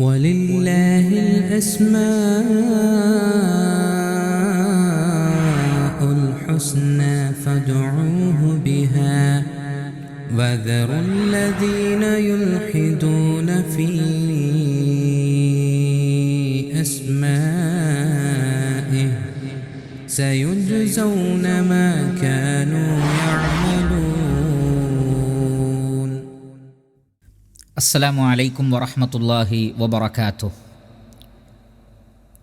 ولله الأسماء الحسنى فادعوه بها. وذروا الذين يلحدون في أسمائه. سيجزون ما السلام عليكم ورحمة الله وبركاته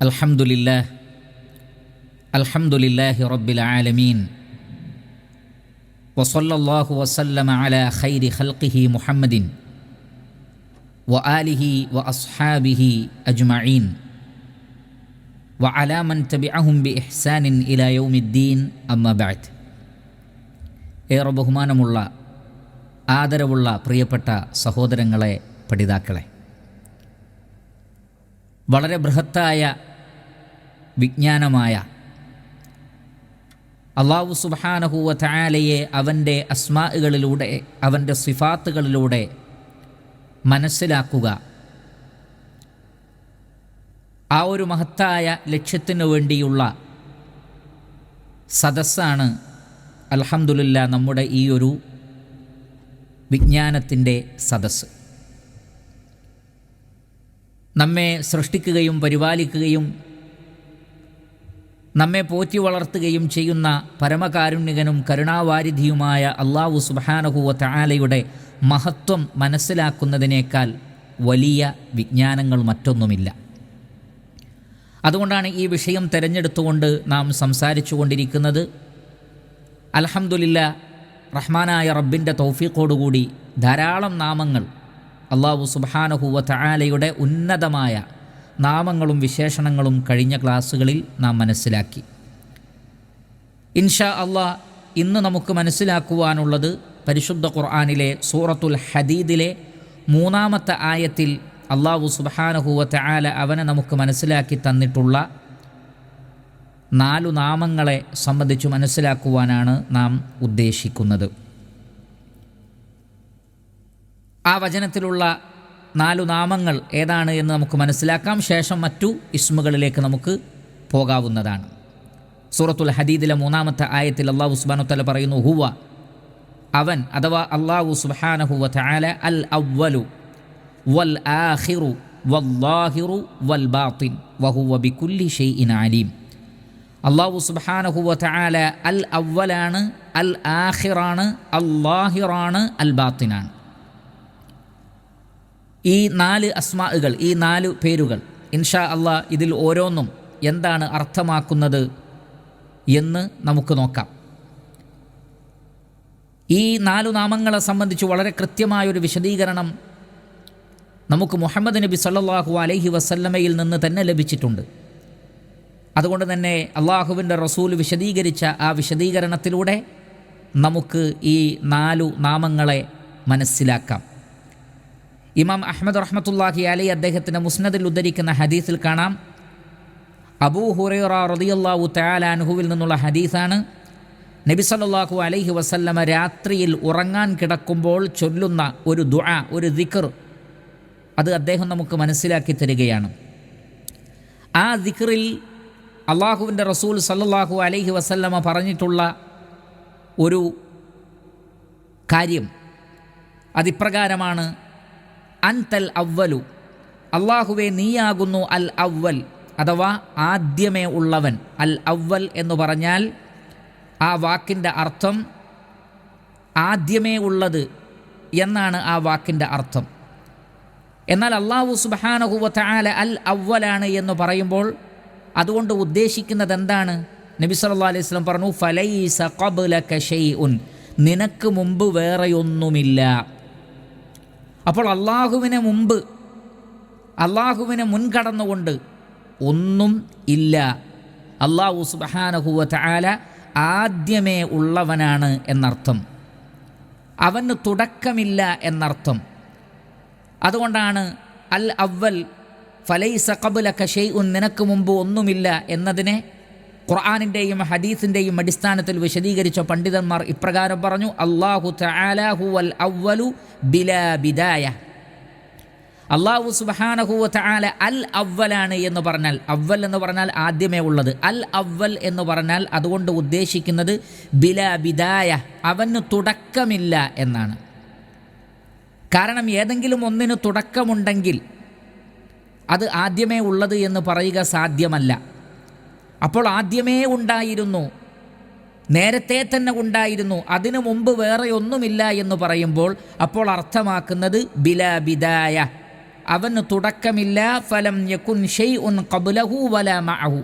الحمد لله الحمد لله رب العالمين وصلى الله وسلم على خير خلقه محمد وآله وأصحابه أجمعين وعلى من تبعهم بإحسان إلى يوم الدين أما بعد ഏറെ ബഹുമാനമുള്ള ആദരവുള്ള പ്രിയപ്പെട്ട സഹോദരങ്ങളെ പഠിതാക്കളെ. വളരെ ബൃഹത്തായ വിജ്ഞാനമായ അള്ളാഹു സുബാനഹുവ താലയെ അവന്റെ അസ്മാകളിലൂടെ അവന്റെ സിഫാത്തുകളിലൂടെ മനസ്സിലാക്കുക. ആ ഒരു മഹത്തായ ലക്ഷ്യത്തിനു വേണ്ടിയുള്ള സദസ്സാണ് അലഹമുല്ല നമ്മുടെ ഈ ഒരു വിജ്ഞാനത്തിന്റെ സദസ്സ്. നമ്മെ സൃഷ്ടിക്കുകയും പരിപാലിക്കുകയും നമ്മെ പോറ്റി വളർത്തുകയും ചെയ്യുന്ന പരമകാരുണ്യകനും കരുണാവാരിധിയുമായ അള്ളാഹു സുബാനഹുവ താലയുടെ മഹത്വം മനസ്സിലാക്കുന്നതിനേക്കാൾ വലിയ വിജ്ഞാനങ്ങൾ മറ്റൊന്നുമില്ല. അതുകൊണ്ടാണ് ഈ വിഷയം തിരഞ്ഞെടുത്തുകൊണ്ട് നാം സംസാരിച്ചു കൊണ്ടിരിക്കുന്നത് അലഹമുല്ല റഹ്മാനായ റബ്ബിന്റെ തൗഫീഖോടുകൂടി ധാരാളം നാമങ്ങൾ അള്ളാഹു സുബാനഹുവ തആലയുടെ ഉന്നതമായ നാമങ്ങളും വിശേഷണങ്ങളും കഴിഞ്ഞ ക്ലാസ്സുകളിൽ നാം മനസ്സിലാക്കി. ഇൻഷാ അള്ളാഹ് ഇന്ന് നമുക്ക് മനസ്സിലാക്കുവാനുള്ളത് പരിശുദ്ധ ഖുർആാനിലെ സൂറത്തുൽ ഹദീദിലെ മൂന്നാമത്തെ ആയത്തിൽ അള്ളാഹു സുബാനഹുവ തആല അവനെ നമുക്ക് മനസ്സിലാക്കി തന്നിട്ടുള്ള നാലു നാമങ്ങളെ സംബന്ധിച്ച് മനസ്സിലാക്കുവാനാണ് നാം ഉദ്ദേശിക്കുന്നത്. ആ വചനത്തിലുള്ള നാലു നാമങ്ങൾ ഏതാണ് എന്ന് നമുക്ക് മനസ്സിലാക്കാം. ശേഷം മറ്റു ഇസ്മുകളിലേക്ക് നമുക്ക് പോകാവുന്നതാണ്. സൂറത്തുൽ ഹദീദിലെ മൂന്നാമത്തെ ആയത്തിൽ അള്ളാഹു സുബാനുത്തല പറയുന്നു ഹുവ അവൻ അഥവാ അള്ളാഹു സുബാനഹുവ തആല അൽ അവലു വൽ ആഹിറു വല്ലാഹിറു വൽ ബാത്തിൻ വഹുവ ബികുല്ലി ഷൈഇൻ അലീം. അള്ളാഹു സുബാനഹുവ തആല അൽ അവലാണ് അൽ ആഹിറാണ് അള്ളാഹിറാണ് അൽ ബാത്തിനാണ്. ഈ നാല് അസ്മാകൾ ഈ നാല് പേരുകൾ ഇൻഷാ അള്ളാഹ് ഇതിൽ ഓരോന്നും എന്താണ് അർത്ഥമാക്കുന്നത് എന്ന് നമുക്ക് നോക്കാം. ഈ നാലു നാമങ്ങളെ സംബന്ധിച്ച് വളരെ കൃത്യമായൊരു വിശദീകരണം നമുക്ക് മുഹമ്മദ് നബി സല്ലാഹു അലൈഹി വസല്ലമയിൽ നിന്ന് തന്നെ ലഭിച്ചിട്ടുണ്ട്. അതുകൊണ്ട് തന്നെ അള്ളാഹുവിന്റെ റസൂൽ വിശദീകരിച്ച ആ വിശദീകരണത്തിലൂടെ നമുക്ക് ഈ നാലു നാമങ്ങളെ മനസ്സിലാക്കാം. ഇമാം അഹമ്മദ് റഹ്മത്തുല്ലാഹി അലി അദ്ദേഹത്തിന്റെ മുസ്നദിൽ ഉദ്ധരിക്കുന്ന ഹദീസിൽ കാണാം. അബൂ ഹുറൈറ റളിയല്ലാഹു തആല അൻഹുവിൽ നിന്നുള്ള ഹദീസാണ്. നബി സല്ലല്ലാഹു അലൈഹി വസല്ലമ രാത്രിയിൽ ഉറങ്ങാൻ കിടക്കുമ്പോൾ ചൊല്ലുന്ന ഒരു ദുആ ഒരു ദിക്കർ അത് അദ്ദേഹം നമുക്ക് മനസ്സിലാക്കി തരികയാണ്. ആ ദിക്റിൽ അള്ളാഹുവിന്റെ റസൂൽ സല്ലാഹു അലൈഹി വസല്ലമ പറഞ്ഞിട്ടുള്ള ഒരു കാര്യം. അതിപ്രകാരമാണ് അൻതൽ അവ്വലു അള്ളാഹുവെ നീയാകുന്നു അൽ അവ്വൽ അഥവാ ആദ്യമേ ഉള്ളവൻ അൽ അവ്വൽ എന്ന് പറഞ്ഞാൽ ആ വാക്കിന്റെ അർത്ഥം ആദ്യമേ ഉള്ളത് എന്നാണ് ആ വാക്കിന്റെ അർത്ഥം. എന്നാൽ അള്ളാഹു സുബാനഹുവ ആല അൽ അവ്വലാണ് എന്ന് പറയുമ്പോൾ അതുകൊണ്ട് ഉദ്ദേശിക്കുന്നത് എന്താണ്? നബി സല്ലാ അലൈഹി സ്വലം പറഞ്ഞു ഫലൈസ ഖബ്ലക ഷൈഉൻ. നിനക്ക് മുമ്പ് വേറെയൊന്നുമില്ല. അപ്പോൾ അള്ളാഹുവിന് മുമ്പ് അള്ളാഹുവിനെ മുൻകടന്നുകൊണ്ട് ഒന്നും ഇല്ല. അള്ളാഹു സുബഹാനഹുവ തആല ആദ്യമേ ഉള്ളവനാണ് എന്നർത്ഥം. അവന് തുടക്കമില്ല എന്നർത്ഥം. അതുകൊണ്ടാണ് അൽ അവൽ ഫലൈസ കബുല കഷെയ്ഉൻ നിനക്ക് മുമ്പ് ഒന്നുമില്ല എന്നതിനെ ഖുർആാനിന്റെയും ഹദീസിന്റെയും അടിസ്ഥാനത്തിൽ വിശദീകരിച്ച പണ്ഡിതന്മാർ ഇപ്രകാരം പറഞ്ഞു അള്ളാഹു ഹുവൽ അവ്വലു ബിലാ ബിദായ. അള്ളാഹു സുബാനഹുവ തആല അൽ അവലാണ് എന്ന് പറഞ്ഞാൽ അവൽ എന്ന് പറഞ്ഞാൽ ആദ്യമേ ഉള്ളത്. അൽ അവൽ എന്ന് പറഞ്ഞാൽ അതുകൊണ്ട് ഉദ്ദേശിക്കുന്നത് ബില ബിദായ അവന് തുടക്കമില്ല എന്നാണ്. കാരണം ഏതെങ്കിലും ഒന്നിന് തുടക്കമുണ്ടെങ്കിൽ അത് ആദ്യമേ ഉള്ളത് എന്ന് പറയുക സാധ്യമല്ല. അപ്പോൾ ആദ്യമേ ഉണ്ടായിരുന്നു. നേരത്തെ തന്നെ ഉണ്ടായിരുന്നു. അതിനു മുമ്പ് വേറെ ഒന്നുമില്ല എന്ന് പറയുമ്പോൾ അപ്പോൾ അർത്ഥമാക്കുന്നത് ബിലാബിദായ അവന് തുടക്കമില്ല. ഫലം യക്കുൻ ഷെയ് ഉൻ കബുലഹു വല മഅഹു.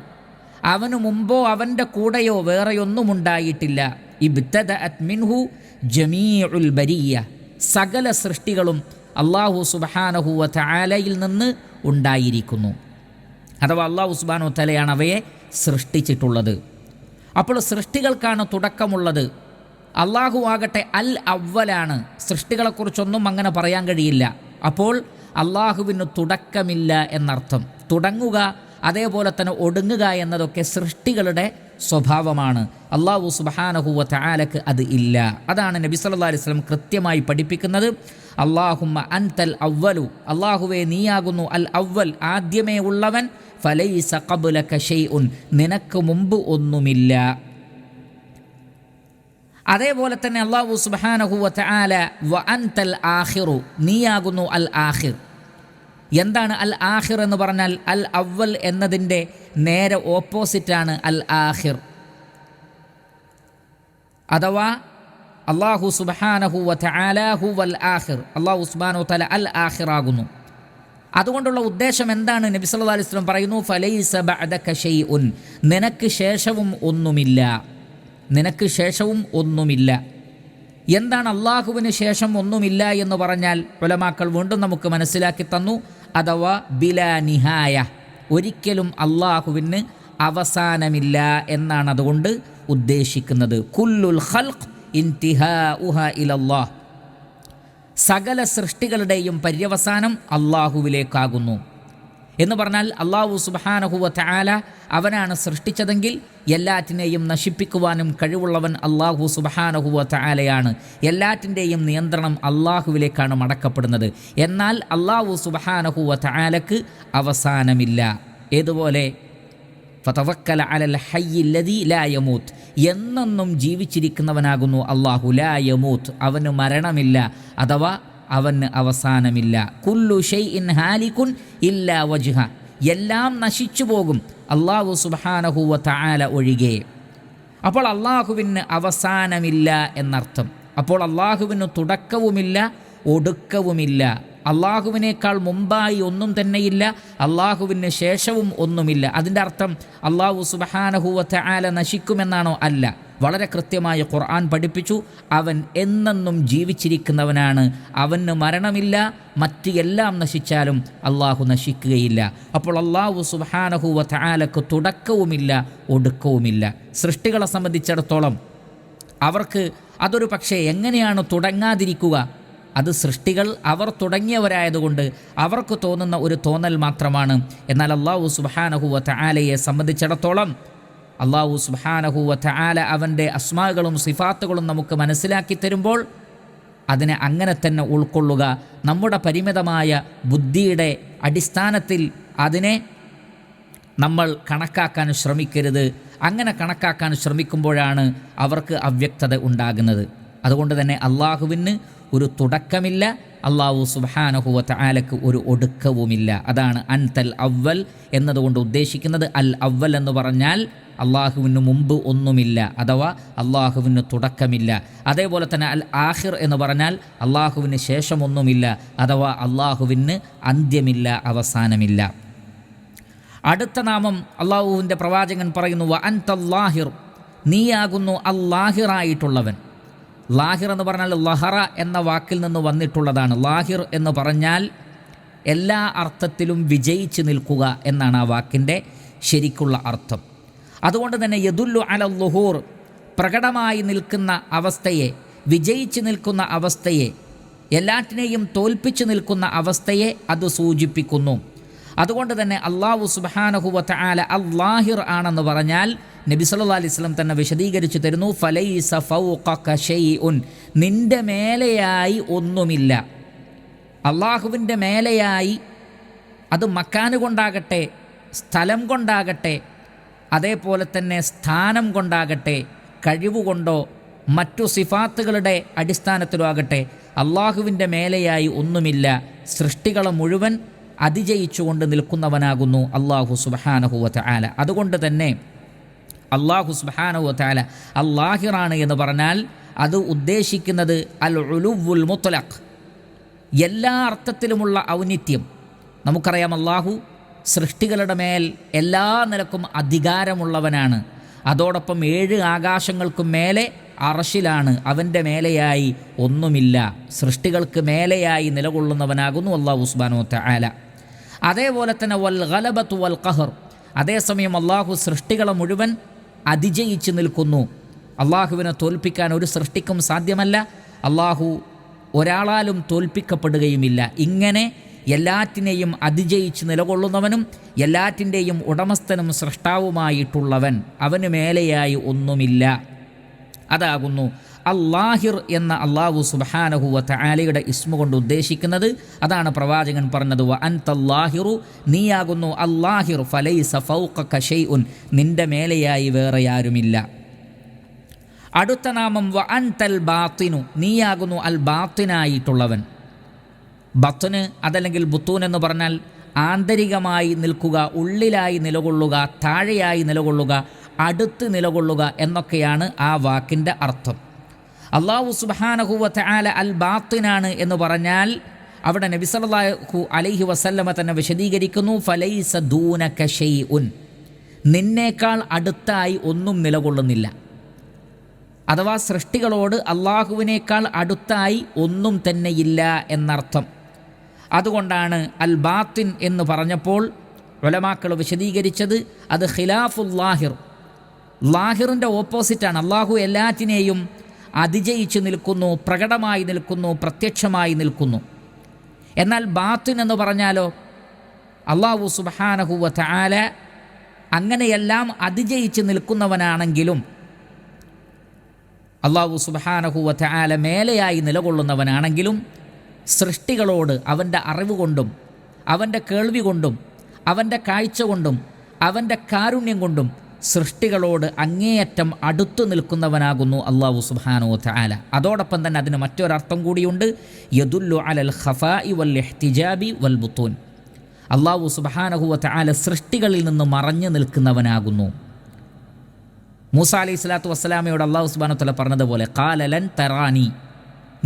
അവനു മുമ്പോ അവന്റെ കൂടെയോ വേറെയൊന്നും ഉണ്ടായിട്ടില്ല. ഇബ്തദ മിൻഹു ജമീഉൽ ബരിയ. സകല സൃഷ്ടികളും അള്ളാഹു സുബാനഹുവ താലയിൽ നിന്ന് ഉണ്ടായിരിക്കുന്നു. അഥവാ അള്ളാഹു സുബാനു തലയാണ് അവയെ സൃഷ്ടിച്ചിട്ടുള്ളത്. അപ്പോൾ സൃഷ്ടികൾക്കാണ് തുടക്കമുള്ളത്. അള്ളാഹു ആകട്ടെ അൽ അവലാണ് സൃഷ്ടികളെക്കുറിച്ചൊന്നും അങ്ങനെ പറയാൻ കഴിയില്ല. അപ്പോൾ അള്ളാഹുവിന് തുടക്കമില്ല എന്നർത്ഥം. തുടങ്ങുക അതേപോലെ തന്നെ ഒടുങ്ങുക എന്നതൊക്കെ സൃഷ്ടികളുടെ സ്വഭാവമാണ്. അള്ളാഹു സുബാനഹുവ താലക്ക് അത് ഇല്ല. അതാണ് നബി സല്ലാ അലൈഹി സ്വലം കൃത്യമായി പഠിപ്പിക്കുന്നത്. അള്ളാഹുമ്മ അൻതൽ അവലു അള്ളാഹുവെ നീയാകുന്നു അൽ അവൽ ആദ്യമേ ഉള്ളവൻ ഫലൈസ കബുലക ഷെയ്ഉൻ നിനക്ക് മുമ്പ് ഒന്നുമില്ല. അതേപോലെ തന്നെ അള്ളാഹു സുബാനഹുവ ആല വ അൻതൽ ആഹിറു നീയാകുന്നു അൽ ആഹിർ എന്താണ് അൽ ആഹിർ എന്ന് പറഞ്ഞാൽ അൽ അവൽ എന്നതിന്റെ നേരെ ഓപ്പോസിറ്റാണ് അൽ ആഹിർ. അഥവാ അള്ളാഹു സുബാനഹു വലാഹു വൽ ആഹിർ. അള്ളാഹു സുബാനു തല അൽ ആഹിർ ആകുന്നു അതുകൊണ്ടുള്ള ഉദ്ദേശം എന്താണ്? നബി സല്ലല്ലാഹു അലൈഹി വസല്ലം പറയുന്നു ഫലൈസ നിനക്ക് ശേഷവും ഒന്നുമില്ല. നിനക്ക് ശേഷവും ഒന്നുമില്ല. എന്താണ് അള്ളാഹുവിന് ശേഷം ഒന്നുമില്ല എന്ന് പറഞ്ഞാൽ ഉലമാക്കൾ വീണ്ടും നമുക്ക് മനസ്സിലാക്കി തന്നു. അഥവാ ബില നിഹായ. ഒരിക്കലും അള്ളാഹുവിന് അവസാനമില്ല എന്നാണ് അതുകൊണ്ട് ഉദ്ദേശിക്കുന്നത്. കുല്ലുൽ ഇലല്ലാഹ്. സകല സൃഷ്ടികളുടെയും പര്യവസാനം അള്ളാഹുവിലേക്കാകുന്നു എന്ന് പറഞ്ഞാൽ അള്ളാഹു സുബാനഹുവ ചാല അവനാണ് സൃഷ്ടിച്ചതെങ്കിൽ എല്ലാറ്റിനെയും നശിപ്പിക്കുവാനും കഴിവുള്ളവൻ അള്ളാഹു സുബാനഹുവ ചാലയാണ് എല്ലാറ്റിന്റെയും നിയന്ത്രണം അള്ളാഹുവിലേക്കാണ് മടക്കപ്പെടുന്നത്. എന്നാൽ അള്ളാഹു സുബാനഹുവ ചാലക്ക് അവസാനമില്ല. ഏതുപോലെ? ഫതവക്കല അലൽ എന്നെന്നും ജീവിച്ചിരിക്കുന്നവനാകുന്നു അള്ളാഹു ലായമൂത്ത് അവന് മരണമില്ല. അഥവാ അവന് അവസാനമില്ല. കുല്ലു ഷെയ് ഇൻ ഹാലിക്കുൻ ഇല്ല വജുഹ. എല്ലാം നശിച്ചു പോകും. അള്ളാഹു സുബാനഹുവ താല ഒഴികെ. അപ്പോൾ അള്ളാഹുവിന് അവസാനമില്ല എന്നർത്ഥം. അപ്പോൾ അള്ളാഹുവിന് തുടക്കവുമില്ല ഒടുക്കവുമില്ല. അള്ളാഹുവിനേക്കാൾ മുമ്പായി ഒന്നും തന്നെയില്ല അള്ളാഹുവിന് ശേഷവും ഒന്നുമില്ല. അതിന്റെ അർത്ഥം അള്ളാഹു സുബഹാനഹുവത്തെ ആല നശിക്കുമെന്നാണോ? അല്ല. വളരെ കൃത്യമായ ഖുർആൻ പഠിപ്പിച്ചു. അവൻ എന്നെന്നും ജീവിച്ചിരിക്കുന്നവനാണ്. അവന് മരണമില്ല മറ്റ് എല്ലാം നശിച്ചാലും അള്ളാഹു നശിക്കുകയില്ല. അപ്പോൾ അള്ളാഹു സുബഹാനഹുവത്തെ ആലക്ക് തുടക്കവുമില്ല ഒടുക്കവുമില്ല. സൃഷ്ടികളെ സംബന്ധിച്ചിടത്തോളം അവർക്ക് അതൊരു പക്ഷേ എങ്ങനെയാണ് തുടങ്ങാതിരിക്കുക? അത് സൃഷ്ടികൾ അവർ തുടങ്ങിയവരായതുകൊണ്ട് അവർക്ക് തോന്നുന്ന ഒരു തോന്നൽ മാത്രമാണ്. എന്നാൽ അള്ളാഹു സുബാനഹുവ ആലയെ സംബന്ധിച്ചിടത്തോളം അള്ളാഹു സുബാനഹുവ ചാല അവന്റെ അസ്മാകളും സിഫാത്തുകളും നമുക്ക് മനസ്സിലാക്കി തരുമ്പോൾ അതിനെ അങ്ങനെ തന്നെ ഉൾക്കൊള്ളുക. നമ്മുടെ പരിമിതമായ ബുദ്ധിയുടെ അടിസ്ഥാനത്തിൽ അതിനെ നമ്മൾ കണക്കാക്കാൻ ശ്രമിക്കരുത്. അങ്ങനെ കണക്കാക്കാൻ ശ്രമിക്കുമ്പോഴാണ് അവർക്ക് അവ്യക്തത ഉണ്ടാകുന്നത്. അതുകൊണ്ട് തന്നെ അള്ളാഹുവിന് ഒരു തുടക്കമില്ല അള്ളാഹു സുബാനഹുവത്ത് ആലക്ക് ഒരു ഒടുക്കവുമില്ല. അതാണ് അൻ തൽ അവൽ എന്നതുകൊണ്ട് ഉദ്ദേശിക്കുന്നത്. അൽ അവൽ എന്ന് പറഞ്ഞാൽ അള്ളാഹുവിന് മുമ്പ് ഒന്നുമില്ല അഥവാ അള്ളാഹുവിന് തുടക്കമില്ല. അതേപോലെ തന്നെ അൽ ആഹിർ എന്ന് പറഞ്ഞാൽ അള്ളാഹുവിന് ശേഷമൊന്നുമില്ല അഥവാ അള്ളാഹുവിന് അന്ത്യമില്ല അവസാനമില്ല. അടുത്ത നാമം അള്ളാഹുവിന്റെ പ്രവാചകൻ പറയുന്നു വ അൻതല്ലാഹിർ നീയാകുന്നു അല്ലാഹിറായിട്ടുള്ളവൻ ലാഹിർ എന്ന് പറഞ്ഞാൽ ലഹറ എന്ന വാക്കിൽ നിന്ന് വന്നിട്ടുള്ളതാണ്. ലാഹിർ എന്ന് പറഞ്ഞാൽ എല്ലാ അർത്ഥത്തിലും വിജയിച്ചു നിൽക്കുക എന്നാണ് ആ വാക്കിന്റെ ശരിക്കുള്ള അർത്ഥം. അതുകൊണ്ട് തന്നെ യദുല്ലു അല ലുഹൂർ പ്രകടമായി നിൽക്കുന്ന അവസ്ഥയെ വിജയിച്ചു നിൽക്കുന്ന അവസ്ഥയെ എല്ലാറ്റിനെയും തോൽപ്പിച്ചു നിൽക്കുന്ന അവസ്ഥയെ അത് സൂചിപ്പിക്കുന്നു. അതുകൊണ്ട് തന്നെ അള്ളാഹു സുബാനഹുവത്ത് ആല അള്ളാഹിർ ആണെന്ന് പറഞ്ഞാൽ നബി സല്ലാ അലൈഹി സ്വലം തന്നെ വിശദീകരിച്ചു തരുന്നു ഫലൈസ ഷൈഉൻ നിന്റെ മേലെയായി ഒന്നുമില്ല. അള്ളാഹുവിന്റെ മേലെയായി അത് മക്കാന് കൊണ്ടാകട്ടെ സ്ഥലം കൊണ്ടാകട്ടെ അതേപോലെ തന്നെ സ്ഥാനം കൊണ്ടാകട്ടെ കഴിവുകൊണ്ടോ മറ്റു സിഫാത്തുകളുടെ അടിസ്ഥാനത്തിലോ ആകട്ടെ അള്ളാഹുവിന്റെ മേലെയായി ഒന്നുമില്ല. സൃഷ്ടികളെ മുഴുവൻ അതിജയിച്ചുകൊണ്ട് നിൽക്കുന്നവനാകുന്നു അള്ളാഹു സുബഹാനഹുവത്ത് ആല അതുകൊണ്ട് തന്നെ അള്ളാഹു സുബഹാനഹുവത്ത് ആല അള്ളാഹിറാണ് എന്ന് പറഞ്ഞാൽ അത് ഉദ്ദേശിക്കുന്നത് അൽ ഉലുവുൽ മുത്തലഖ് എല്ലാ അർത്ഥത്തിലുമുള്ള ഔന്നിത്യം. നമുക്കറിയാം അള്ളാഹു സൃഷ്ടികളുടെ മേൽ എല്ലാ നിലക്കും അധികാരമുള്ളവനാണ്. അതോടൊപ്പം ഏഴ് ആകാശങ്ങൾക്കും മേലെ അറശിലാണ്. അവന്റെ മേലെയായി ഒന്നുമില്ല. സൃഷ്ടികൾക്ക് മേലെയായി നിലകൊള്ളുന്നവനാകുന്നു അള്ളാഹു ഉസ്ബാനോ ആല അതേപോലെ തന്നെ വൽ ഗലബത്ത് വൽ ഖഹർ. അതേസമയം അള്ളാഹു സൃഷ്ടികളെ മുഴുവൻ അതിജയിച്ച് നിൽക്കുന്നു. അള്ളാഹുവിനെ തോൽപ്പിക്കാൻ ഒരു സൃഷ്ടിക്കും സാധ്യമല്ല. അള്ളാഹു ഒരാളാലും തോൽപ്പിക്കപ്പെടുകയുമില്ല. ഇങ്ങനെ എല്ലാറ്റിനെയും അതിജയിച്ച് നിലകൊള്ളുന്നവനും എല്ലാറ്റിന്റെയും ഉടമസ്ഥനും സൃഷ്ടാവുമായിട്ടുള്ളവൻ അവന് മേലെയായി ഒന്നുമില്ല. അതാകുന്നു അള്ളാഹിർ എന്ന അള്ളാഹു സുബാനഹുവ ആലയുടെ ഇസ്മു കൊണ്ട് ഉദ്ദേശിക്കുന്നത് അതാണ് പ്രവാചകൻ പറഞ്ഞത്. വ അൻ തല്ലാഹിറു നീയാകുന്നു അള്ളാഹിർ ഫലൈ സഫൗക്ക ഉൻ നിന്റെ മേലെയായി വേറെ ആരുമില്ല. അടുത്ത നാമം വ അൻ തൽ ബാത്തിനു നീയാകുന്നു അൽ ബാത്തിനായിട്ടുള്ളവൻ. ബത്തുന് അതല്ലെങ്കിൽ ബുത്തൂൻ എന്ന് പറഞ്ഞാൽ ആന്തരികമായി നിൽക്കുക ഉള്ളിലായി നിലകൊള്ളുക താഴെയായി നിലകൊള്ളുക അടുത്ത് നിലകൊള്ളുക എന്നൊക്കെയാണ് ആ വാക്കിന്റെ അർത്ഥം. അള്ളാഹു സുബാനഹുവത്ത് ആല അൽ ബാത്തിനാണ് എന്ന് പറഞ്ഞാൽ അവിടെ നബിസലാഹു അലൈഹി വസല്ലമ തന്നെ വിശദീകരിക്കുന്നു ഫലൈസ ദൂന കഷൈ ഉൻ നിന്നേക്കാൾ അടുത്തായി ഒന്നും നിലകൊള്ളുന്നില്ല. അഥവാ സൃഷ്ടികളോട് അള്ളാഹുവിനേക്കാൾ അടുത്തായി ഒന്നും തന്നെയില്ല എന്നർത്ഥം. അതുകൊണ്ടാണ് അൽ ബാത്തിൻ എന്ന് പറഞ്ഞപ്പോൾ ഒലമാക്കൾ വിശദീകരിച്ചത് അത് ഖിലാഫുൽ ലാഹിർ. ലാഹിറിന്റെ ഓപ്പോസിറ്റാണ്. അള്ളാഹു എല്ലാറ്റിനെയും അതിജയിച്ച് നിൽക്കുന്നു പ്രകടമായി നിൽക്കുന്നു പ്രത്യക്ഷമായി നിൽക്കുന്നു. എന്നാൽ ബാത്തിൻ എന്ന് പറഞ്ഞാലോ അള്ളാഹു സുബാനഹുവ ആല അങ്ങനെയെല്ലാം അതിജയിച്ച് നിൽക്കുന്നവനാണെങ്കിലും അള്ളാഹു സുബാനഹുവ ആല മേലെയായി നിലകൊള്ളുന്നവനാണെങ്കിലും സൃഷ്ടികളോട് അവന്റെ അറിവ് കൊണ്ടും അവന്റെ കേൾവി കൊണ്ടും അവന്റെ കാഴ്ച കൊണ്ടും അവന്റെ കാരുണ്യം കൊണ്ടും സൃഷ്ടികളോട് അങ്ങേയറ്റം അടുത്തു നിൽക്കുന്നവനാകുന്നു അള്ളാഹു സുബാനോ ആല അതോടൊപ്പം തന്നെ അതിന് മറ്റൊരർത്ഥം കൂടിയുണ്ട് യദുല്ലു അലൽ ഖഫാ വൽ എഹ്തിജാബി വൽ ബുത്തൂൻ. അള്ളാഹു സുബാനഹുവ ആല സൃഷ്ടികളിൽ നിന്ന് മറഞ്ഞു നിൽക്കുന്നവനാകുന്നു. മൂസ അലൈഹി സ്വലാത്തു വസ്സലാമയോട് അള്ളാഹു സുബാനോ തല പറഞ്ഞതുപോലെ കാലലൻ തറാനി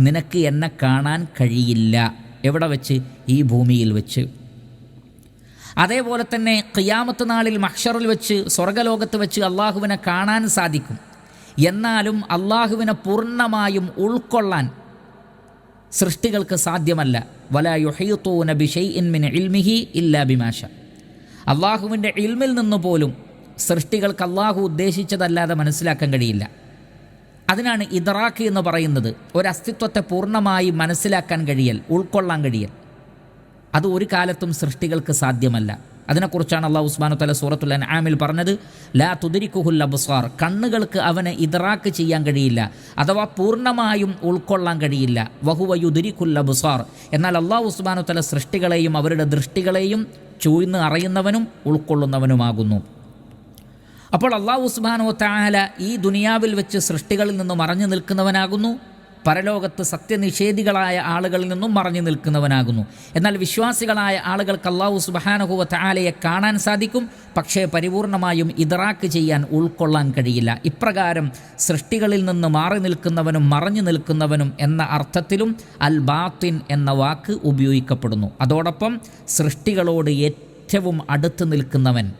നിനക്ക് എന്നെ കാണാൻ കഴിയില്ല. എവിടെ വെച്ച്? ഈ ഭൂമിയിൽ വെച്ച്. അതേപോലെ തന്നെ ഖിയാമത്ത് നാളിൽ മക്ഷറിൽ വെച്ച് സ്വർഗലോകത്ത് വെച്ച് അള്ളാഹുവിനെ കാണാൻ സാധിക്കും. എന്നാലും അള്ളാഹുവിനെ പൂർണമായും ഉൾക്കൊള്ളാൻ സൃഷ്ടികൾക്ക് സാധ്യമല്ല. വല യുഹീത്തൂന ബിഷൈഇൻ മിൻ ഇൽമിഹി ഇല്ലാ ബിമാഷ. അള്ളാഹുവിന്റെ ഇൽമിൽ നിന്ന് പോലും സൃഷ്ടികൾക്ക് അള്ളാഹു ഉദ്ദേശിച്ചതല്ലാതെ മനസ്സിലാക്കാൻ കഴിയില്ല. അതിനാണ് ഇതറാഖ് എന്ന് പറയുന്നത് ഒരു അസ്തിത്വത്തെ പൂർണമായി മനസ്സിലാക്കാൻ കഴിയൽ ഉൾക്കൊള്ളാൻ കഴിയൽ. അത് ഒരു കാലത്തും സൃഷ്ടികൾക്ക് സാധ്യമല്ല. അതിനെക്കുറിച്ചാണ് അള്ളാഹു ഉസ്മാനു തല സൂറത്തുൽ ആമിൽ പറഞ്ഞത് ലാ തുതിരിക്കുഹുൽ അബ്സാർ കണ്ണുകൾക്ക് അവനെ ഇതറാക്ക് ചെയ്യാൻ കഴിയില്ല അഥവാ പൂർണമായും ഉൾക്കൊള്ളാൻ കഴിയില്ല. വഹുവ യുദിരിക്കുൽ അബ്സാർ. എന്നാൽ അള്ളാഹു ഉസ്മാനു തല സൃഷ്ടികളെയും അവരുടെ ദൃഷ്ടികളെയും ചൂഴ്ന്ന് അറിയുന്നവനും ഉൾക്കൊള്ളുന്നവനുമാകുന്നു. അപ്പോൾ അള്ളാഹു ഉസ്മാനോ താല ഈ ദുനിയാവിൽ വെച്ച് സൃഷ്ടികളിൽ നിന്നും മറഞ്ഞു നിൽക്കുന്നവനാകുന്നു. പരലോകത്ത് സത്യനിഷേധികളായ ആളുകളിൽ നിന്നും മറഞ്ഞു നിൽക്കുന്നവനാകുന്നു. എന്നാൽ വിശ്വാസികളായ ആളുകൾക്ക് അള്ളാഹു സുബഹാനഹുവ താലയെ കാണാൻ സാധിക്കും. പക്ഷേ പരിപൂർണമായും ഇതറാക്ക് ചെയ്യാൻ ഉൾക്കൊള്ളാൻ കഴിയില്ല. ഇപ്രകാരം സൃഷ്ടികളിൽ നിന്ന് മാറി നിൽക്കുന്നവനും മറഞ്ഞു നിൽക്കുന്നവനും എന്ന അർത്ഥത്തിലും അൽ ബാത്തിൻ എന്ന വാക്ക് ഉപയോഗിക്കപ്പെടുന്നു. അതോടൊപ്പം സൃഷ്ടികളോട് ഏറ്റവും അടുത്ത് നിൽക്കുന്നവൻ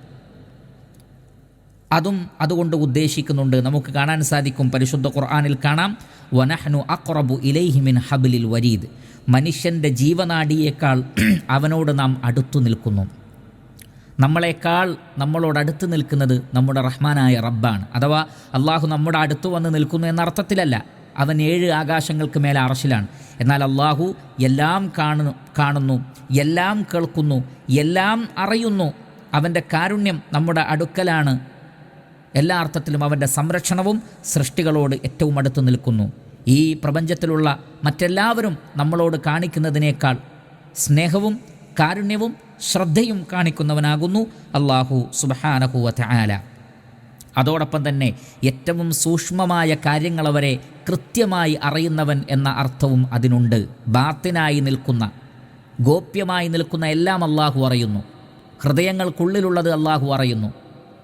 അതും അതുകൊണ്ട് ഉദ്ദേശിക്കുന്നുണ്ട്. നമുക്ക് കാണാൻ സാധിക്കും പരിശുദ്ധ ഖുർആാനിൽ കാണാം വനഹ്നു അക്റബു ഇലൈഹിമിൻ ഹബിലിൽ വരീദ്. മനുഷ്യന്റെ ജീവനാടിയേക്കാൾ അവനോട് നാം അടുത്തു നിൽക്കുന്നു. നമ്മളെക്കാൾ നമ്മളോട് അടുത്ത് നിൽക്കുന്നത് നമ്മുടെ റഹ്മാനായ റബ്ബാണ്. അഥവാ അള്ളാഹു നമ്മുടെ അടുത്ത് വന്ന് നിൽക്കുന്നു എന്ന അർത്ഥത്തിലല്ല. അവൻ ഏഴ് ആകാശങ്ങൾക്ക് മേലെ അറശിലാണ്. എന്നാൽ അള്ളാഹു എല്ലാം കാണുന്നു കാണുന്നു എല്ലാം കേൾക്കുന്നു എല്ലാം അറിയുന്നു. അവന്റെ കാരുണ്യം നമ്മുടെ അടുക്കലാണ്. എല്ലാ അർത്ഥത്തിലും അവന്റെ സംരക്ഷണവും സൃഷ്ടികളോട് ഏറ്റവും അടുത്ത് നിൽക്കുന്നു. ഈ പ്രപഞ്ചത്തിലുള്ള മറ്റെല്ലാവരും നമ്മളോട് കാണിക്കുന്നതിനേക്കാൾ സ്നേഹവും കാരുണ്യവും ശ്രദ്ധയും കാണിക്കുന്നവനാകുന്നു അള്ളാഹു സുബഹാനഹുവ ആല അതോടൊപ്പം തന്നെ ഏറ്റവും സൂക്ഷ്മമായ കാര്യങ്ങളവരെ കൃത്യമായി അറിയുന്നവൻ എന്ന അർത്ഥവും അതിനുണ്ട്. ബാത്തിനായി നിൽക്കുന്ന ഗോപ്യമായി നിൽക്കുന്ന എല്ലാം അള്ളാഹു അറിയുന്നു. ഹൃദയങ്ങൾക്കുള്ളിലുള്ളത് അള്ളാഹു അറിയുന്നു.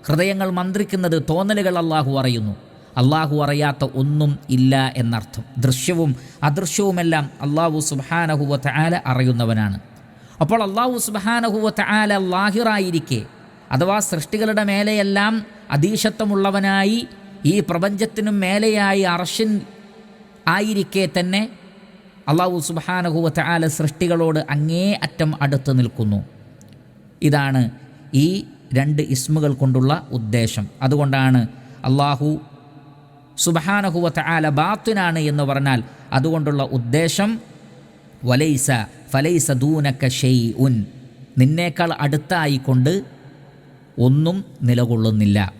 ഹൃദയങ്ങൾ മന്ത്രിക്കുന്നത് തോന്നലുകൾ അള്ളാഹു അറിയുന്നു. അള്ളാഹു അറിയാത്ത ഒന്നും ഇല്ല എന്നർത്ഥം. ദൃശ്യവും അദൃശ്യവുമെല്ലാം അള്ളാഹു സുബാനഹുവത്ത് ആല അറിയുന്നവനാണ്. അപ്പോൾ അള്ളാഹു സുബാനഹുവത്ത് ആല ലാഹിറായിരിക്കെ അഥവാ സൃഷ്ടികളുടെ മേലെയെല്ലാം അതീശത്വമുള്ളവനായി ഈ പ്രപഞ്ചത്തിനും മേലെയായി അർഷൻ ആയിരിക്കെ തന്നെ അള്ളാഹു സുബാനഹുവത്ത് ആല സൃഷ്ടികളോട് അങ്ങേ അറ്റം അടുത്ത് നിൽക്കുന്നു. ഇതാണ് ഈ രണ്ട് ഇസ്മുകൾ കൊണ്ടുള്ള ഉദ്ദേശം. അതുകൊണ്ടാണ് അള്ളാഹു സുബഹാനഹുവത്ത് ആല ബാത്തിനാണ് എന്ന് പറഞ്ഞാൽ അതുകൊണ്ടുള്ള ഉദ്ദേശം വലൈസ ഫലൈസ ദൂനക്ക ഷെയ് ഉൻ നിന്നേക്കാൾ അടുത്തായിക്കൊണ്ട് ഒന്നും നിലകൊള്ളുന്നില്ല.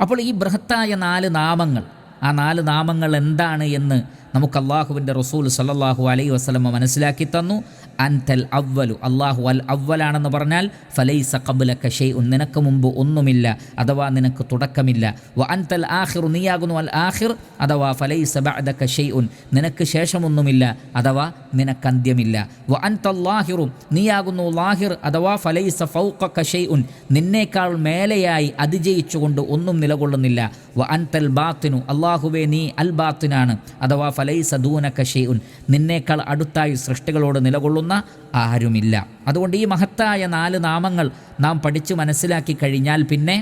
അപ്പോൾ ഈ ബൃഹത്തായ നാല് നാമങ്ങൾ ആ നാല് നാമങ്ങൾ എന്താണ് എന്ന് നമുക്ക് അള്ളാഹുവിന്റെ റസൂൽ സല്ലാഹു അലൈ വസ്ലമ മനസ്സിലാക്കി തന്നു. അൻതൽ അവ്വലു അള്ളാഹു അൽ അവ്വലാണെന്ന് പറഞ്ഞാൽ ഫലൈ സഖബുല ഉൻ നിനക്ക് മുമ്പ് ഒന്നുമില്ല അഥവാ നിനക്ക് തുടക്കമില്ല. വ അൻതൽ ആഹിർ നീയാകുന്നു അൽ ആഹിർ അഥവാ ഫലൈസ ബഅദക ഷെയ് ഉൻ നിനക്ക് ശേഷമൊന്നുമില്ല അഥവാ നിനക്ക് അന്ത്യമില്ല. വ അൻതല്ലാഹിറു നീയാകുന്നു ലാഹിർ അഥവാ ഫലൈസ ഫൗഖക ഷെയ് ഉൻ നിന്നേക്കാൾ മേലെയായി അതിജയിച്ചുകൊണ്ട് ഒന്നും നിലകൊള്ളുന്നില്ല. വ അൻതൽ ബാത്തിനു അള്ളാഹുവേ നീ അൽ ബാത്തിനാണ് അഥവാ ഫലൈസ ദൂനക ഷെയ് ഉൻ നിന്നേക്കാൾ അടുത്തായി സൃഷ്ടികളോട് നിലകൊള്ളുന്ന ആരുമില്ല. അതുകൊണ്ട് ഈ മഹത്തായ നാല് നാമങ്ങൾ നാം പഠിച്ചു മനസ്സിലാക്കി കഴിഞ്ഞാൽ പിന്നെ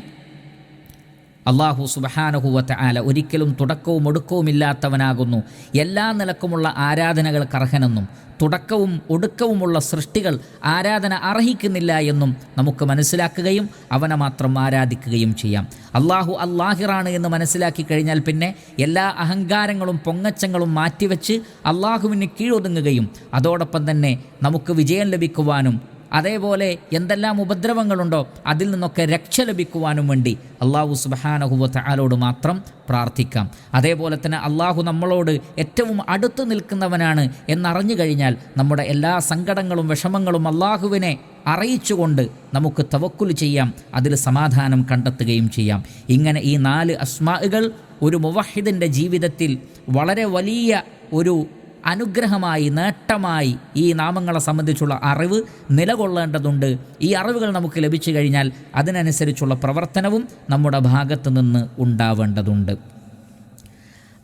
അള്ളാഹു സുബഹാനഹുവത്ത ആല ഒരിക്കലും തുടക്കവും ഒടുക്കവുമില്ലാത്തവനാകുന്നു എല്ലാ നിലക്കുമുള്ള ആരാധനകൾ അർഹനെന്നും തുടക്കവും ഒടുക്കവുമുള്ള സൃഷ്ടികൾ ആരാധന അർഹിക്കുന്നില്ല എന്നും നമുക്ക് മനസ്സിലാക്കുകയും അവനെ മാത്രം ആരാധിക്കുകയും ചെയ്യാം. അള്ളാഹു അള്ളാഹിറാണ് എന്ന് മനസ്സിലാക്കി കഴിഞ്ഞാൽ പിന്നെ എല്ലാ അഹങ്കാരങ്ങളും പൊങ്ങച്ചങ്ങളും മാറ്റിവെച്ച് അള്ളാഹുവിന് കീഴൊതുങ്ങുകയും അതോടൊപ്പം തന്നെ നമുക്ക് വിജയം ലഭിക്കുവാനും അതേപോലെ എന്തെല്ലാം ഉപദ്രവങ്ങളുണ്ടോ അതിൽ നിന്നൊക്കെ രക്ഷ ലഭിക്കുവാനും വേണ്ടി അള്ളാഹു സുബഹാനഹുവത്ത് ആലോട് മാത്രം പ്രാർത്ഥിക്കാം. അതേപോലെ തന്നെ അള്ളാഹു നമ്മളോട് ഏറ്റവും അടുത്ത് നിൽക്കുന്നവനാണ് എന്നറിഞ്ഞു കഴിഞ്ഞാൽ നമ്മുടെ എല്ലാ സങ്കടങ്ങളും വിഷമങ്ങളും അള്ളാഹുവിനെ അറിയിച്ചുകൊണ്ട് നമുക്ക് തവക്കുൽ ചെയ്യാം അതിൽ സമാധാനം കണ്ടെത്തുകയും ചെയ്യാം. ഇങ്ങനെ ഈ നാല് അസ്മാകൾ ഒരു മുവഹിദിന്റെ ജീവിതത്തിൽ വളരെ വലിയ ഒരു അനുഗ്രഹമായി നേട്ടമായി ഈ നാമങ്ങളെ സംബന്ധിച്ചുള്ള അറിവ് നിലകൊള്ളേണ്ടതുണ്ട്. ഈ അറിവുകൾ നമുക്ക് ലഭിച്ചു കഴിഞ്ഞാൽ അതിനനുസരിച്ചുള്ള പ്രവർത്തനവും നമ്മുടെ ഭാഗത്ത് നിന്ന് ഉണ്ടാവേണ്ടതുണ്ട്.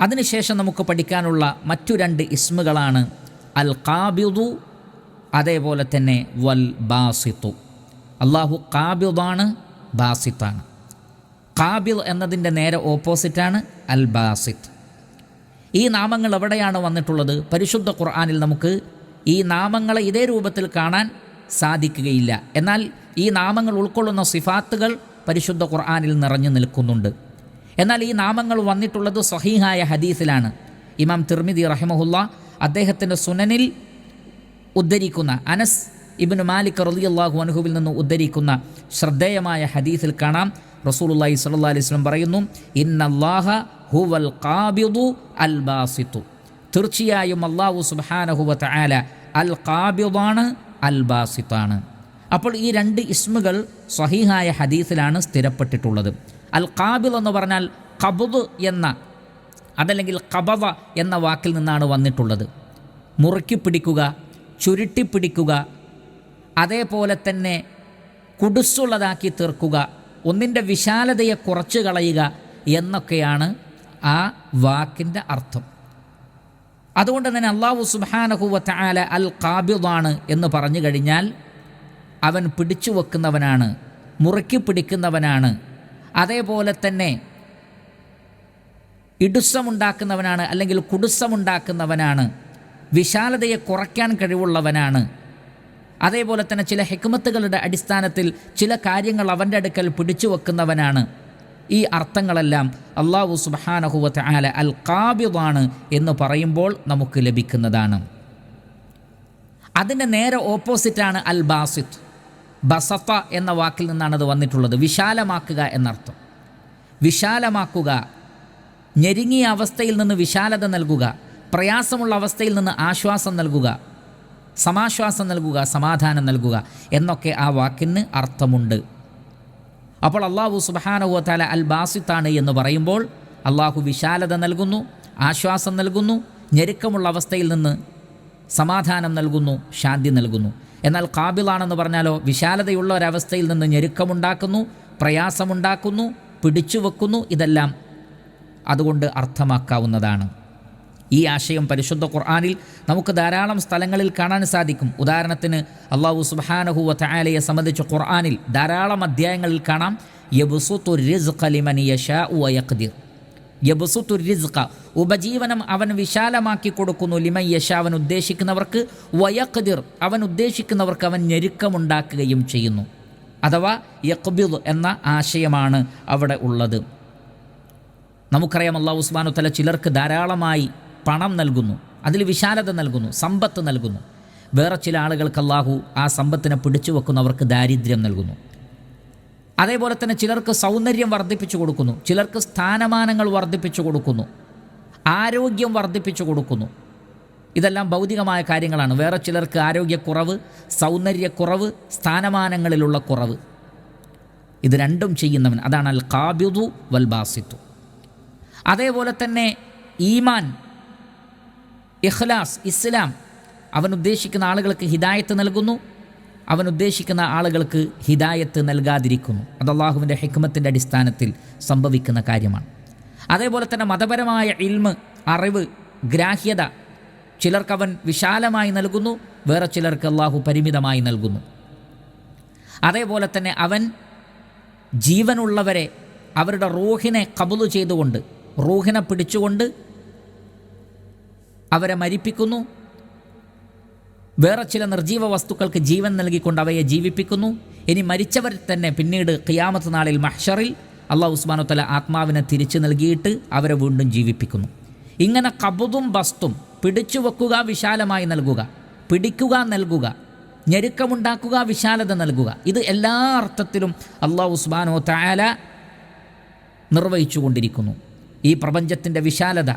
അതിനുശേഷം നമുക്ക് പഠിക്കാനുള്ള മറ്റു രണ്ട് ഇസ്മുകളാണ് അൽ കാബിദു അതേപോലെ തന്നെ വൽ ബാസിത്തു അള്ളാഹു കാബിദാണ് ബാസിത്താണ്. കാബിദ് എന്നതിന്റെ നേരെ ഓപ്പോസിറ്റാണ് അൽ ബാസിത്ത് ഈ നാമങ്ങൾ എവിടെയാണ് വന്നിട്ടുള്ളത്? പരിശുദ്ധ ഖുർആാനിൽ നമുക്ക് ഈ നാമങ്ങളെ ഇതേ രൂപത്തിൽ കാണാൻ സാധിക്കുകയില്ല. എന്നാൽ ഈ നാമങ്ങൾ ഉൾക്കൊള്ളുന്ന സിഫാത്തുകൾ പരിശുദ്ധ ഖുർആാനിൽ നിറഞ്ഞു നിൽക്കുന്നുണ്ട്. എന്നാൽ ഈ നാമങ്ങൾ വന്നിട്ടുള്ളത് സഹീഹായ ഹദീസിലാണ്. ഇമാം തിർമിദി റഹിമഹുല്ല അദ്ദേഹത്തിന്റെ സുനനിൽ ഉദ്ധരിക്കുന്ന അനസ് ഇബിന് മാലിക് റളിയല്ലാഹു അനുഹുവിൽ നിന്ന് ഉദ്ധരിക്കുന്ന ശ്രദ്ധേയമായ ഹദീസിൽ കാണാം. റസൂലുള്ളാഹി സ്വല്ലല്ലാഹി അലൈഹി വസല്ലം പറയുന്നു ഇന്നല്ലാഹ ഹുവൽ ഖാബിദു അൽ ബാസിത്തു. തീർച്ചയായും അള്ളാഹു സുബ്ഹാനഹു വ തആല അൽ ഖാബിദാണ് അൽ ബാസിത്താണ്. അപ്പോൾ ഈ രണ്ട് ഇസ്മുകൾ സ്വഹീഹായ ഹദീസിലാണ് സ്ഥിരപ്പെട്ടിട്ടുള്ളത്. അൽ ഖാബിദ് എന്ന് പറഞ്ഞാൽ കബുദ് എന്ന അതല്ലെങ്കിൽ ഖബദ എന്ന വാക്കിൽ നിന്നാണ് വന്നിട്ടുള്ളത്. മുറുക്കി പിടിക്കുക ചുരുട്ടി പിടിക്കുക അതേപോലെ തന്നെ കുടുസുള്ളതാക്കി തീർക്കുക ഒന്നിന്റെ വിശാലതയെ കുറച്ച് കളയുക എന്നൊക്കെയാണ് ആ വാക്കിന്റെ അർത്ഥം. അതുകൊണ്ട് തന്നെ അള്ളാഹു സുബാനഹുവത്ത് ആല അൽ കാബിദാണ് എന്ന് പറഞ്ഞു കഴിഞ്ഞാൽ അവൻ പിടിച്ചു വെക്കുന്നവനാണ് മുറുക്കി പിടിക്കുന്നവനാണ്. അതേപോലെ തന്നെ ഇടുസമുണ്ടാക്കുന്നവനാണ് അല്ലെങ്കിൽ കുടുസമുണ്ടാക്കുന്നവനാണ് വിശാലതയെ കുറയ്ക്കാൻ കഴിവുള്ളവനാണ്. അതേപോലെ തന്നെ ചില ഹെക്മത്തുകളുടെ അടിസ്ഥാനത്തിൽ ചില കാര്യങ്ങൾ അവന്റെ അടുക്കൽ പിടിച്ചു വെക്കുന്നവനാണ്. ഈ അർത്ഥങ്ങളെല്ലാം അള്ളാഹു സുബാനഹുവത്ത് ആല അൽ കാബിദാണ് എന്ന് പറയുമ്പോൾ നമുക്ക് ലഭിക്കുന്നതാണ്. അതിന്റെ നേരെ ഓപ്പോസിറ്റാണ് അൽ ബാസിത് ബസത്ത എന്ന വാക്കിൽ നിന്നാണ് അത് വന്നിട്ടുള്ളത്. വിശാലമാക്കുക എന്നർത്ഥം. വിശാലമാക്കുക ഞെരുങ്ങിയ അവസ്ഥയിൽ നിന്ന് വിശാലത നൽകുക പ്രയാസമുള്ള അവസ്ഥയിൽ നിന്ന് ആശ്വാസം നൽകുക സമാശ്വാസം നൽകുക സമാധാനം നൽകുക എന്നൊക്കെ ആ വാക്കിന് അർത്ഥമുണ്ട്. അപ്പോൾ അള്ളാഹു സുബാനഹു താല അൽ ബാസിത്താണ് എന്ന് പറയുമ്പോൾ അള്ളാഹു വിശാലത നൽകുന്നു ആശ്വാസം നൽകുന്നു ഞെരുക്കമുള്ള അവസ്ഥയിൽ നിന്ന് സമാധാനം നൽകുന്നു ശാന്തി നൽകുന്നു. എന്നാൽ കാബിലാണെന്ന് പറഞ്ഞാലോ വിശാലതയുള്ള ഒരവസ്ഥയിൽ നിന്ന് ഞെരുക്കമുണ്ടാക്കുന്നു പ്രയാസമുണ്ടാക്കുന്നു പിടിച്ചു വെക്കുന്നു ഇതെല്ലാം അതുകൊണ്ട് അർത്ഥമാക്കാവുന്നതാണ്. ഈ ആശയം പരിശുദ്ധ ഖുർആാനിൽ നമുക്ക് ധാരാളം സ്ഥലങ്ങളിൽ കാണാൻ സാധിക്കും. ഉദാഹരണത്തിന് അള്ളാഹു സുബാനഹുവ തയാലയെ സംബന്ധിച്ച് ഖുർആാനിൽ ധാരാളം അധ്യായങ്ങളിൽ കാണാം. റിസ്ഖ ഉപജീവനം അവൻ വിശാലമാക്കി കൊടുക്കുന്നു ലിമൻ യശ അവൻ ഉദ്ദേശിക്കുന്നവർക്ക്. വയഖദിർ അവൻ ഉദ്ദേശിക്കുന്നവർക്ക് അവൻ ഞെരുക്കമുണ്ടാക്കുകയും ചെയ്യുന്നു. അഥവാ യക്ബിദ് എന്ന ആശയമാണ് അവിടെ ഉള്ളത്. നമുക്കറിയാം അള്ളാഹു ഉസ്മാനു തല ചിലർക്ക് ധാരാളമായി പണം നൽകുന്നു അതിൽ വിശാലത നൽകുന്നു സമ്പത്ത് നൽകുന്നു. വേറെ ചില ആളുകൾക്ക് അള്ളാഹു ആ സമ്പത്തിനെ പിടിച്ചു വെക്കുന്നവർക്ക് ദാരിദ്ര്യം നൽകുന്നു. അതേപോലെ തന്നെ ചിലർക്ക് സൗന്ദര്യം വർദ്ധിപ്പിച്ചു കൊടുക്കുന്നു ചിലർക്ക് സ്ഥാനമാനങ്ങൾ വർദ്ധിപ്പിച്ചു കൊടുക്കുന്നു ആരോഗ്യം വർദ്ധിപ്പിച്ചു കൊടുക്കുന്നു. ഇതെല്ലാം ഭൗതികമായ കാര്യങ്ങളാണ്. വേറെ ചിലർക്ക് ആരോഗ്യക്കുറവ് സൗന്ദര്യക്കുറവ് സ്ഥാനമാനങ്ങളിലുള്ള കുറവ്. ഇത് രണ്ടും ചെയ്യുന്നവൻ അതാണ് അൽ കാബിദു വൽ ബാസിത്തു അതേപോലെ തന്നെ ഈമാൻ ഇഖ്ലാസ് ഇസ്ലാം. അവൻ ഉദ്ദേശിക്കുന്ന ആളുകൾക്ക് ഹിദായത്ത് നൽകുന്നു. അവൻ ഉദ്ദേശിക്കുന്ന ആളുകൾക്ക് ഹിദായത്ത് നൽകാതിരിക്കുന്നു. അത് അള്ളാഹുവിന്റെ ഹിക്മത്തിന്റെ അടിസ്ഥാനത്തിൽ സംഭവിക്കുന്ന കാര്യമാണ്. അതേപോലെ തന്നെ മതപരമായ ഇൽമ് അറിവ് ഗ്രാഹ്യത ചിലർക്ക് അവൻ വിശാലമായി നൽകുന്നു വേറെ ചിലർക്ക് അള്ളാഹു പരിമിതമായി നൽകുന്നു. അതേപോലെ തന്നെ അവൻ ജീവനുള്ളവരെ അവരുടെ റൂഹിനെ കബുലു ചെയ്തുകൊണ്ട് റൂഹിനെ പിടിച്ചുകൊണ്ട് അവരെ മരിപ്പിക്കുന്നു. വേറെ ചില നിർജീവ വസ്തുക്കൾക്ക് ജീവൻ നൽകിക്കൊണ്ട് അവയെ ജീവിപ്പിക്കുന്നു. ഇനി മരിച്ചവർ തന്നെ പിന്നീട് ഖിയാമത്ത് നാളിൽ മഹ്ഷറിൽ അള്ളാഹു തല ആത്മാവിനെ തിരിച്ചു നൽകിയിട്ട് അവരെ വീണ്ടും ജീവിപ്പിക്കുന്നു. ഇങ്ങനെ കബുതും ബസ്തും പിടിച്ചു വെക്കുക വിശാലമായി നൽകുക പിടിക്കുക നൽകുക ഞെരുക്കമുണ്ടാക്കുക വിശാലത നൽകുക ഇത് എല്ലാ അർത്ഥത്തിലും അള്ളാഹു ഉസ്മാനോ താല നിർവഹിച്ചു കൊണ്ടിരിക്കുന്നു ഈ പ്രപഞ്ചത്തിന്റെ വിശാലത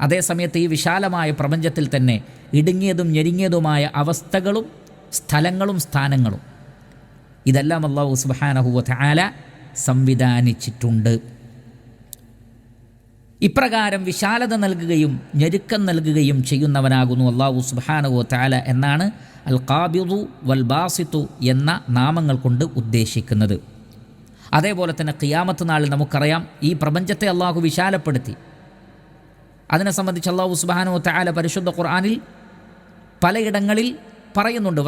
അതേസമയത്ത് ഈ വിശാലമായ പ്രപഞ്ചത്തിൽ തന്നെ ഇടുങ്ങിയതും ഞെരുങ്ങിയതുമായ അവസ്ഥകളും സ്ഥലങ്ങളും സ്ഥാനങ്ങളും ഇതെല്ലാം അള്ളാഹു സുബാനഹുവ ആല സംവിധാനിച്ചിട്ടുണ്ട്. ഇപ്രകാരം വിശാലത നൽകുകയും ഞെരുക്കം നൽകുകയും ചെയ്യുന്നവനാകുന്നു അള്ളാഹു സുബാനഹു താല എന്നാണ് അൽ കാബിദു വൽ ബാസിത്തു എന്ന നാമങ്ങൾ കൊണ്ട് ഉദ്ദേശിക്കുന്നത്. അതേപോലെ തന്നെ ഖിയാമത്ത് നാളിൽ നമുക്കറിയാം ഈ പ്രപഞ്ചത്തെ അള്ളാഹു വിശാലപ്പെടുത്തി. അതിനെ സംബന്ധിച്ച് അള്ളാഹു സുബാനു തആല പരിശുദ്ധ ഖുർആാനിൽ പലയിടങ്ങളിൽ പറയുന്നുണ്ട്.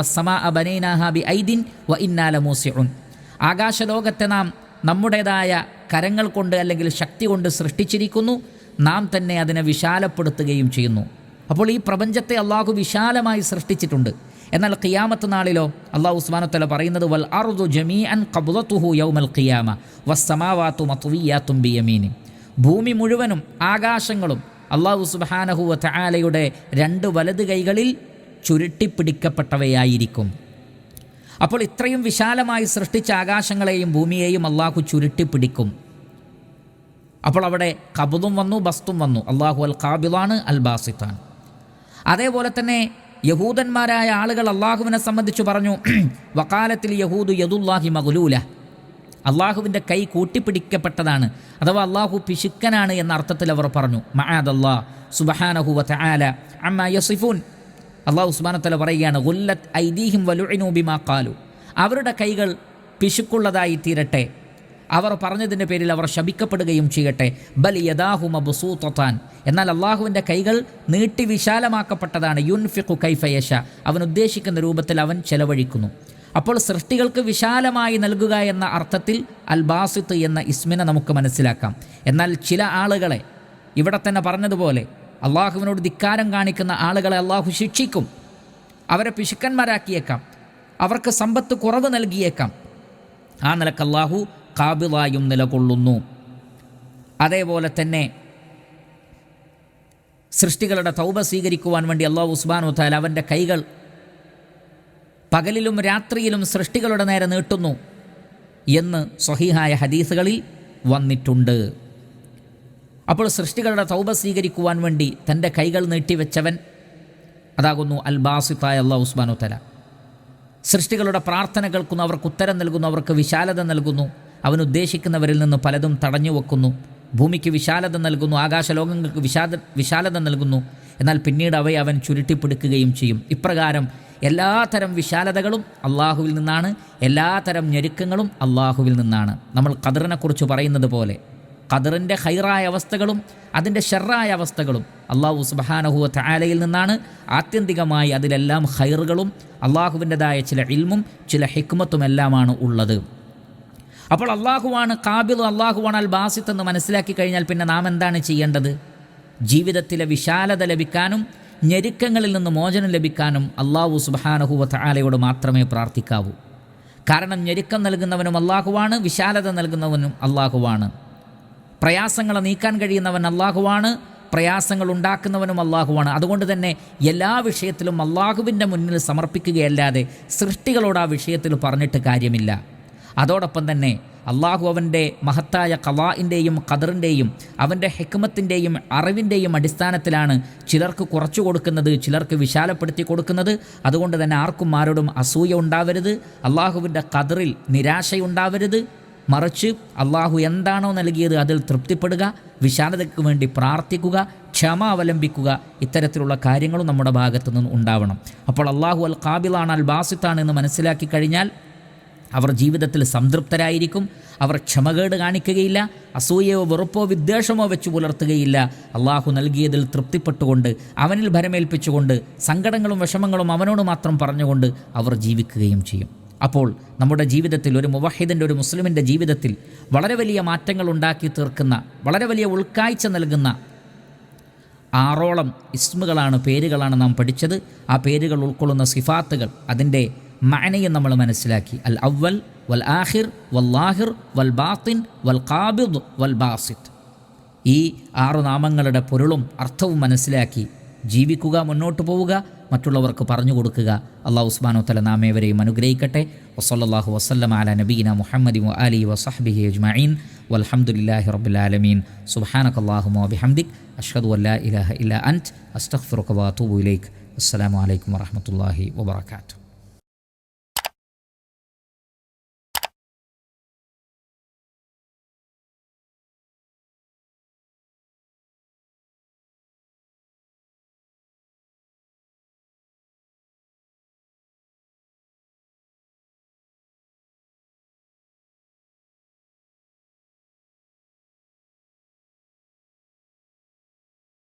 ആകാശലോകത്തെ നാം നമ്മുടേതായ കരങ്ങൾ കൊണ്ട് അല്ലെങ്കിൽ ശക്തി കൊണ്ട് സൃഷ്ടിച്ചിരിക്കുന്നു. നാം തന്നെ അതിനെ വിശാലപ്പെടുത്തുകയും ചെയ്യുന്നു. അപ്പോൾ ഈ പ്രപഞ്ചത്തെ അള്ളാഹു വിശാലമായി സൃഷ്ടിച്ചിട്ടുണ്ട്. എന്നാൽ ഖിയാമത്ത് നാളിലോ അള്ളാഹു ഉസ്മാനത്തല പറയുന്നത് വൽ അർദു ജമീ അൻ കബുലത്തുഹു യൗമൽ ഖിയാമ വസ്സമാവാത്തു മത്തുവിയാത്തും ബിയമീനി ഭൂമി മുഴുവനും ആകാശങ്ങളും അള്ളാഹു സുബാനഹുവ തആലയുടെ രണ്ട് വലത് കൈകളിൽ ചുരുട്ടിപ്പിടിക്കപ്പെട്ടവയായിരിക്കും. അപ്പോൾ ഇത്രയും വിശാലമായി സൃഷ്ടിച്ച ആകാശങ്ങളെയും ഭൂമിയെയും അള്ളാഹു ചുരുട്ടിപ്പിടിക്കും. അപ്പോൾ അവിടെ കബുതും വന്നു ബസ്തും വന്നു. അള്ളാഹു അൽ കാബിലാണ് അൽ ബാസിത്താണ് അതേപോലെ തന്നെ യഹൂദന്മാരായ ആളുകൾ അള്ളാഹുവിനെ സംബന്ധിച്ച് പറഞ്ഞു വക്കാലത്തിൽ യഹൂദു യദുല്ലാഹി മകുലൂല അള്ളാഹുവിന്റെ കൈ കൂട്ടിപ്പിടിക്കപ്പെട്ടതാണ്. അഥവാ അള്ളാഹു പിശുക്കനാണ് എന്ന അർത്ഥത്തിൽ അവർ പറഞ്ഞു മഹാദല്ലാ സുബഹാനഹു വല അമ്മ യസിഫൂൻ. അള്ളാഹു സുബാനത്തല പറയുകയാണ് ഗുല്ലത്ത് ഐദീഹിം വലുഇനു ബിമാ കാലു അവരുടെ കൈകൾ പിശുക്കുള്ളതായി തീരട്ടെ. അവർ പറഞ്ഞതിന്റെ പേരിൽ അവർ ശപിക്കപ്പെടുകയും ചെയ്യട്ടെ. ബൽ യദാഹു മബുസൂത്താൻ എന്നാൽ അള്ളാഹുവിന്റെ കൈകൾ നീട്ടി വിശാലമാക്കപ്പെട്ടതാണ്. യുൻഫിഖു കൈഫയശ അവൻ ഉദ്ദേശിക്കുന്ന രൂപത്തിൽ അവൻ ചെലവഴിക്കുന്നു. അപ്പോൾ സൃഷ്ടികൾക്ക് വിശാലമായി നൽകുക എന്ന അർത്ഥത്തിൽ അൽ ബാസിത്ത് എന്ന ഇസ്മിനെ നമുക്ക് മനസ്സിലാക്കാം. എന്നാൽ ചില ആളുകളെ ഇവിടെ തന്നെ പറഞ്ഞതുപോലെ അള്ളാഹുവിനോട് ധിക്കാരം കാണിക്കുന്ന ആളുകളെ അള്ളാഹു ശിക്ഷിക്കും. അവരെ പിശുക്കന്മാരാക്കിയേക്കാം. അവർക്ക് സമ്പത്ത് കുറവ് നൽകിയേക്കാം. ആ നിലയ്ക്ക് അള്ളാഹു കാബിളായും നിലകൊള്ളുന്നു. അതേപോലെ തന്നെ സൃഷ്ടികളുടെ തൗബ സ്വീകരിക്കുവാൻ വേണ്ടി അള്ളാഹു ഉസ്മാൻ ഉത്താൽ അവന്റെ കൈകൾ പകലിലും രാത്രിയിലും സൃഷ്ടികളുടെ നേരെ നീട്ടുന്നു എന്ന് സ്വഹീഹായ ഹദീസുകളിൽ വന്നിട്ടുണ്ട്. അപ്പോൾ സൃഷ്ടികളുടെ തൗബ സ്വീകരിക്കുവാൻ വേണ്ടി തന്റെ കൈകൾ നീട്ടിവെച്ചവൻ അതാകുന്നു അൽ ബാസിത്തായ അള്ളാഹു ഉസ്മാനു തല സൃഷ്ടികളുടെ പ്രാർത്ഥന കേൾക്കുന്നു അവർക്ക് ഉത്തരം നൽകുന്നു അവർക്ക് വിശാലത നൽകുന്നു അവൻ ഉദ്ദേശിക്കുന്നവരിൽ നിന്ന് പലതും തടഞ്ഞു വെക്കുന്നു ഭൂമിക്ക് വിശാലത നൽകുന്നു ആകാശലോകങ്ങൾക്ക് വിശാല വിശാലത നൽകുന്നു എന്നാൽ പിന്നീട് അവയെ അവൻ ചുരുട്ടിപ്പിടിക്കുകയും ചെയ്യും. ഇപ്രകാരം എല്ലാത്തരം വിശാലതകളും അള്ളാഹുവിൽ നിന്നാണ് എല്ലാത്തരം ഞെരുക്കങ്ങളും അള്ളാഹുവിൽ നിന്നാണ്. നമ്മൾ ഖദറിനെക്കുറിച്ച് പറയുന്നത് പോലെ ഖദറിന്റെ ഹൈറായ അവസ്ഥകളും അതിന്റെ ഷെറായ അവസ്ഥകളും അള്ളാഹു സുബാനഹുവ താലയിൽ നിന്നാണ്. ആത്യന്തികമായി അതിലെല്ലാം ഹൈറുകളും അള്ളാഹുവിന്റെതായ ചില ഇൽമും ചില ഹിക്മത്തും എല്ലാമാണ് ഉള്ളത്. അപ്പോൾ അള്ളാഹുവാണ് കാബിൽ അള്ളാഹുവാണ് അൽ ബാസിത്ത് എന്ന് മനസ്സിലാക്കി കഴിഞ്ഞാൽ പിന്നെ നാം എന്താണ് ചെയ്യേണ്ടത്? ജീവിതത്തിലെ വിശാലത ലഭിക്കാനും ഞെരുക്കങ്ങളിൽ നിന്ന് മോചനം ലഭിക്കാനും അള്ളാഹു സുബാനഹുവ ആലയോട് മാത്രമേ പ്രാർത്ഥിക്കാവൂ. കാരണം ഞെരുക്കം നൽകുന്നവനും അള്ളാഹുവാണ് വിശാലത നൽകുന്നവനും അള്ളാഹുവാണ് പ്രയാസങ്ങളെ നീക്കാൻ കഴിയുന്നവൻ അള്ളാഹുവാണ് പ്രയാസങ്ങൾ ഉണ്ടാക്കുന്നവനും അള്ളാഹുവാണ് അതുകൊണ്ട് തന്നെ എല്ലാ വിഷയത്തിലും അള്ളാഹുവിന്റെ മുന്നിൽ സമർപ്പിക്കുകയല്ലാതെ സൃഷ്ടികളോട് ആ വിഷയത്തിൽ പറഞ്ഞിട്ട് കാര്യമില്ല. അതോടൊപ്പം തന്നെ അള്ളാഹു അവന്റെ മഹത്തായ കലാഇന്റെയും ഖദറിന്റെയും അവന്റെ ഹെക്മത്തിന്റെയും അറിവിന്റെയും അടിസ്ഥാനത്തിലാണ് ചിലർക്ക് കുറച്ചു കൊടുക്കുന്നത് ചിലർക്ക് വിശാലപ്പെടുത്തി കൊടുക്കുന്നത്. അതുകൊണ്ട് തന്നെ ആർക്കും ആരോടും അസൂയ ഉണ്ടാവരുത്. അള്ളാഹുവിന്റെ ഖദറിൽ നിരാശയുണ്ടാവരുത്. മറിച്ച് അള്ളാഹു എന്താണോ നൽകിയത് അതിൽ തൃപ്തിപ്പെടുക വിശാലതയ്ക്ക് വേണ്ടി പ്രാർത്ഥിക്കുക ക്ഷമ അവലംബിക്കുക ഇത്തരത്തിലുള്ള കാര്യങ്ങളും നമ്മുടെ ഭാഗത്തു നിന്ന് ഉണ്ടാവണം. അപ്പോൾ അള്ളാഹു അൽ കാബിലാണ് അൽ ബാസിത്താണ് എന്ന് മനസ്സിലാക്കി കഴിഞ്ഞാൽ അവർ ജീവിതത്തിൽ സംതൃപ്തരായിരിക്കും അവർ ക്ഷമകേട് കാണിക്കുകയില്ല അസൂയയോ വെറുപ്പോ വിദ്വേഷമോ വെച്ച് പുലർത്തുകയില്ല. അള്ളാഹു നൽകിയതിൽ തൃപ്തിപ്പെട്ടുകൊണ്ട് അവനിൽ ഭരമേൽപ്പിച്ചുകൊണ്ട് സങ്കടങ്ങളും വിഷമങ്ങളും അവനോട് മാത്രം പറഞ്ഞുകൊണ്ട് അവർ ജീവിക്കുകയും ചെയ്യും. അപ്പോൾ നമ്മുടെ ജീവിതത്തിൽ ഒരു മുവഹിദിന്റെ ഒരു മുസ്ലിമിന്റെ ജീവിതത്തിൽ വളരെ വലിയ മാറ്റങ്ങൾ ഉണ്ടാക്കി തീർക്കുന്ന വളരെ വലിയ ഉൾക്കാഴ്ച നൽകുന്ന ആറോളം ഇസ്മുകളാണ് പേരുകളാണ് നാം പഠിച്ചത്. ആ പേരുകൾ ഉൾക്കൊള്ളുന്ന സിഫാത്തുകൾ അതിന്റെ മഅനയും നമ്മൾ മനസ്സിലാക്കി. അൽ അവൽ വൽ ആഹിർ വൽ ലാഹിർ വൽ ബാത്തിൻ വൽ കാബിദ് വൽ ബാസിത്ത് ഈ ആറു നാമങ്ങളുടെ പൊരുളും അർത്ഥവും മനസ്സിലാക്കി ജീവിക്കുക മുന്നോട്ട് പോവുക മറ്റുള്ളവർക്ക് പറഞ്ഞു കൊടുക്കുക. അള്ളാഹു ഉസ്മാനോ തല നാമേവരെയും അനുഗ്രഹിക്കട്ടെ. വസല്ലാഹു വസ്ലം അല നബീന മുഹമ്മദി അലി വസഹബിഹി അജ്മീൻ വലഹമുല്ലാഹി റബുലാലമീൻ സുബാനക്കല്ലാഹുമോ ബിഹംദിക്. അഷ്ഹദു അല്ലാ ഇലാഹ ഇല്ല അന്റ് അസ്തഖ്ഫിറുക വാത്തൂബു ഇലൈക്. അസ്സലാമു അലൈക്കും വാത്തു